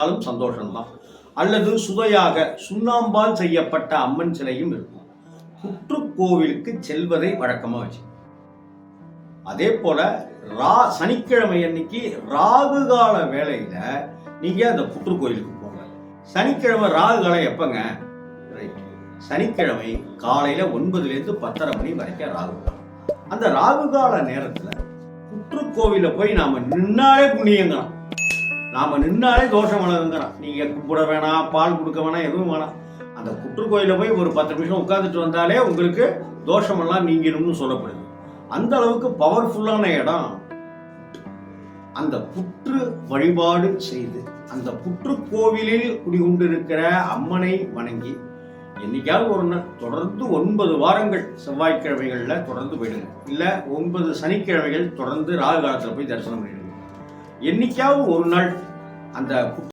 இருந்தாலும் சந்தோஷம்தான். அல்லது சுதையாக சுண்ணாம்பால் செய்யப்பட்ட அம்மன் சிலையும் இருக்கும். புற்றுக்கோவிலுக்கு செல்வதை வழக்கமாக வச்சு. அதே போல ரா சனிக்கிழமை அன்னைக்கு ராகு கால வேலையில நீங்க அந்த புற்றுக்கோயிலுக்கு போங்க. சனிக்கிழமை ராகு காலம் எப்பங்க? சனிக்கிழமை காலையில ஒன்பதுல இருந்து பத்தரை மணி வரைக்கும் ராகு காலம். அந்த ராகு கால நேரத்துல புற்றுக்கோவில போய் நாம நின்னாலே புண்ணியங்கலாம் நாம் நின்னாலே தோஷம் வளருங்கிறான் நீங்கள் கும்பிட வேணாம் பால் கொடுக்க வேணாம் எதுவும் வேணாம். அந்த குற்றுக்கோயிலில் போய் ஒரு பத்து நிமிஷம் உட்காந்துட்டு வந்தாலே உங்களுக்கு தோஷமெல்லாம் நீங்கிடும்னு சொல்லப்படுது. அந்த அளவுக்கு பவர்ஃபுல்லான இடம். அந்த புற்று வழிபாடு செய்து அந்த புற்று கோவிலில் குடிகொண்டிருக்கிற அம்மனை வணங்கி என்னைக்காவது ஒரு நாள் தொடர்ந்து ஒன்பது வாரங்கள் செவ்வாய்க்கிழமைகளில் தொடர்ந்து போயிடுங்க. இல்லை ஒன்பது சனிக்கிழமைகள் தொடர்ந்து ராகு காலத்தில் போய் தரிசனம் பண்ணிடுங்க. என்னைக்காவது ஒரு நாள் அந்த